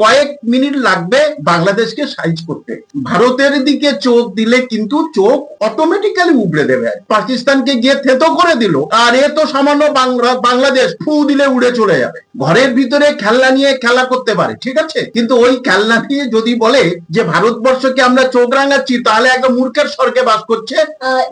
কয়েক মিনিট লাগবে বাংলাদেশকে সাইজ করতে। ভারতের দিকে চোখ দিলে কিন্তু চোখ অটোমেটিক্যালি উবড়ে দেবে। পাকিস্তানকে গিয়ে থেতো করে দিল, আর এ তো সামান্য বাংলাদেশ, ফু দিলে উড়ে চলে যাবে। ঘরের ভিতরে খেলনা নিয়ে খেলা করতে পারে, ঠিক আছে? কিন্তু ওই খেলনা নিয়ে যদি বলে যে ভারতবর্ষকে আমরা চোখ রাঙাচ্ছি, তাহলে একটা মূর্খের স্বর্গে বাস করছে।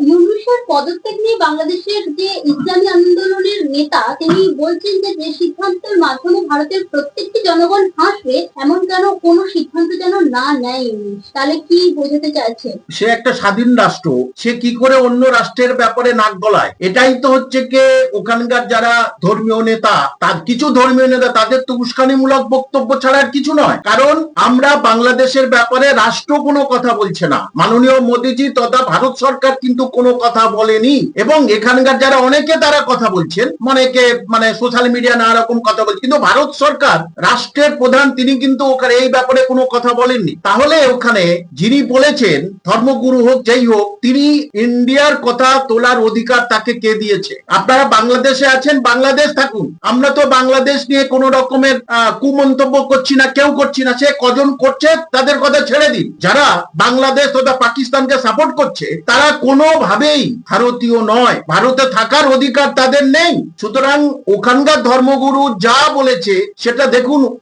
ইউনুসের পদত্যাগ নিয়ে বাংলাদেশের যে ইসলামী আন্দোলনের নেতা, তিনি বলছেন যে যে সিদ্ধান্তের মাধ্যমে ভারতের প্রত্যেকটি জনগণ হাসবে, এমন কেন কোনো সিদ্ধান্ত যেন না নেয় তাহলে কি বোঝাতে চাইছেন সে একটা স্বাধীন রাষ্ট্র, সে কি করে অন্য রাষ্ট্রের ব্যাপারে নাক গলায়? এটাই তো হচ্ছে কে, ওখানকার যারা ধর্মীয় নেতা, তার কিছু ধর্মীয় নেতা, তাদের তো উস্কানিমূলক বক্তব্য ছাড়া আর কিছু নয়। কারণ আমরা বাংলাদেশের ব্যাপারে রাষ্ট্র কোনো কথা বলছে না। মাননীয় মোদীজি তথা ভারত সরকার কিন্তু কোনো কথা বলেনি। এবং এখানকার যারা অনেকে তারা কথা বলছেন অনেকে মানে সোশ্যাল মিডিয়া নানা রকম কথা বলছে। কিন্তু ভারত সরকার, রাষ্ট্রের প্রধান, তিনি কিন্তু ওখানে এই ব্যাপারে কোনো কথা বলেননি। তাহলে ওখানে যিনি বলেছেন, ধর্মগুরু হোক, যেই হোক, তিনি ইন্ডিয়ার কথা তোলার অধিকার তাকে কে দিয়েছে? আপনারা বাংলাদেশে আছেন, বাংলাদেশ থাকুন। আমরা তো বাংলাদেশ নিয়ে কোন রকমের কুমন্তব্য করছি না, কেউ করছি না। সে কজন করছে, তাদের কথা ছেড়ে দিন। যারা বাংলাদেশ তথা পাকিস্তানকে সাপোর্ট করছে, তারা কোনোভাবেই ভারতীয় নয়। ভারতে থাকার অধিকার তাদের নেই। সুতরাং ওখানকার ধর্মগুরু যা বলেছে, সেটা দেখুন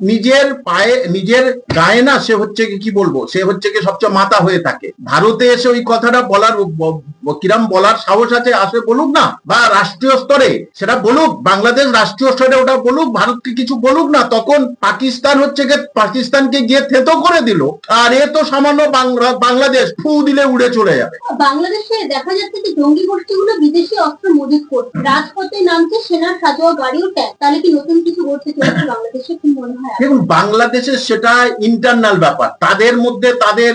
নিজের পায়ে, নিজের গায়ে না সে হচ্ছে কি কি বলব, সে হচ্ছে কি সবচেয়ে মাথা হয়ে থাকে। ভারতে এসে ওই কথাটা বলার কিরাম বলার সাহস আছে, আসে বলুক না, বা রাষ্ট্রীয় স্তরে সেটা বলুক, বাংলাদেশ রাষ্ট্রীয় স্তরে ওটা বলুক, ভারতকে কিছু বলুক না, তখন পাকিস্তান হচ্ছে গিয়ে, পাকিস্তানকে গিয়ে থেতো করে দিল, আর এ তো সামান্য বাংলা- বাংলাদেশ ফু দিলে উড়ে চলে যাবে। বাংলাদেশে দেখা যাচ্ছে যে জঙ্গি গোষ্ঠীগুলো বিদেশি অস্ত্র মজুত করছে রাজপথে নামছে সেনার সাজোয়া গাড়িও ট্যাগ। তাহলে কি নতুন কিছু ঘটতে চলেছে বাংলাদেশে মনে হয়? দেখুন, বাংলাদেশের সেটা ইন্টারনাল ব্যাপার। তাদের মধ্যে তাদের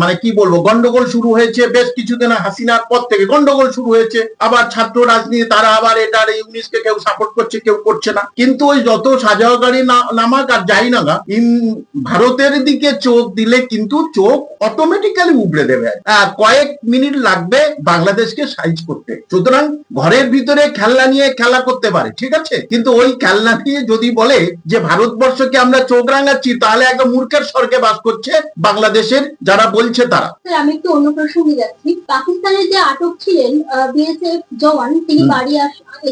মানে কি বলব, গন্ডগোল শুরু হয়েছে বেশ কিছুদিন হাসিনার পর থেকে। গন্ডগোল শুরু হয়েছে। আবার ছাত্র রাজনীতি, তারা আবার এটার ইউনিসকে কেউ সাপোর্ট করছে, কেউ করছে না। কিন্তু ওই যত সাজাও গাড়ি নামাক আর যাই না ভারতের দিকে চোখ দিলে কিন্তু চোখ অটোমেটিক্যালি উবড়ে দেবে। কয়েক মিনিট লাগবে বাংলাদেশকে সাইজ করতে। সুতরাং ঘরের ভিতরে খেলনা নিয়ে খেলা করতে পারে ঠিক আছে? কিন্তু ওই খেলনা নিয়ে যদি বলে যে ভারতবর্ষকে আমরা চোখ রাঙাচ্ছি তাহলে একটা মূর্খের স্বর্গে বাস করছে বাংলাদেশের যারা বলছে তারা। আমি একটু অন্য প্রসঙ্গে যাচ্ছি। পাকিস্তানে যে আটক ছিলেন বিএসএফ জওয়ান তিনি বাড়ি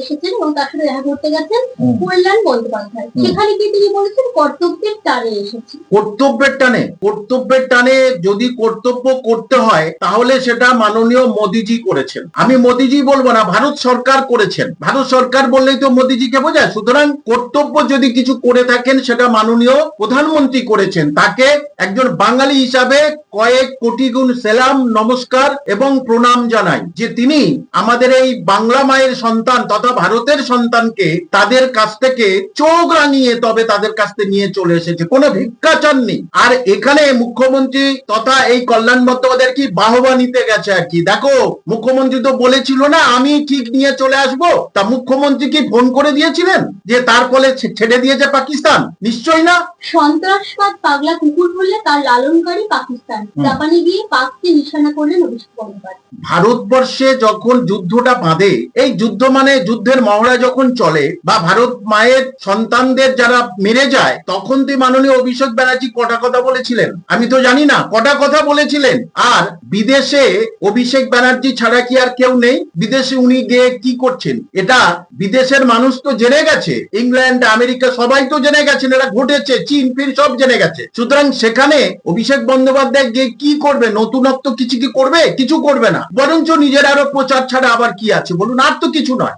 এসেছেন এবং তার সাথে দেখা করতে গেছেন কল্যাণ বন্দ্যোপাধ্যায়। সেখানে গিয়ে তিনি বলেছেন? কর্তব্যের টানে এসেছি কর্তব্যের টানে কর্তব্যের টানে যদি কর্তব্য করতে হয় তাহলে সেটা মাননীয় মোদিজি করেছেন। আমি মোদিজি বলব না ভারত সরকার করেছেন। ভারত সরকার বললেই তো মোদিজিকে বোঝায়। সুতরাং কর্তব্য যদি কিছু করে থাকেন, সেটা মাননীয় প্রধানমন্ত্রী করেছেন। তাকে একজন বাঙালি হিসাবে কয়েক কোটি গুণ সেলাম, নমস্কার এবং প্রণাম জানাই যে তিনি আমাদের এই বাংলা মায়ের সন্তান তথা ভারতের সন্তানকে তাদের কাছ থেকে চোখ রাঙিয়ে তবে তাদের কাছ থেকে নিয়ে চলে এসেছে। কোনো ভিক্ষা চাননি আর এখানে মুখ্যমন্ত্রী তথা এই কল্যাণ বন্দ্যোপাধ্যায় কি বাহবা নিতে গেছে আর কি? দেখো, মুখ্যমন্ত্রী তো বলেছিল না, আমি ঠিক নিয়ে চলে আসব? তা মুখ্যমন্ত্রী কি ফোন করে দিয়েছিলেন যে তার ফলে ছেড়ে দিয়েছে পাকিস্তান? নিশ্চয়ই না। সন্ত্রাসবাদ পাগলা কুকুর হলে তার লালনকারী পাকিস্তান। জাপানে গিয়ে পাককে নিশানা করলেন অভিষেক বন্দ্যোপাধ্যায়। ভারতবর্ষে যখন যুদ্ধটা বাঁধে এই যুদ্ধ মানে যুদ্ধের মহড়া যখন চলে বা ভারত মায়ের সন্তানদের যারা মেরে যায় তখন তো মাননীয় অভিষেক ব্যানার্জি কটা কথা বলেছিলেন? আমি তো জানি না কটা কথা বলেছিলেন। আর বিদেশে অভিষেক ব্যানার্জি ছাড়া কি আর কেউ নেই? বিদেশে উনি গিয়ে কি করছেন? এটা বিদেশের মানুষ তো জেনে গেছে। ইংল্যান্ড, আমেরিকা সবাই তো জেনে গেছেন এটা ঘটেছে, চীন ফির সব জেনে গেছে। সুতরাং সেখানে অভিষেক বন্দ্যোপাধ্যায় গিয়ে কি করবে? নতুনত্ব কিছু কি করবে? কিছু করবে না। বরঞ্চ নিজের আরও প্রচার ছাড়া আবার কি আছে? বলুন, আর তো কিছু নয়।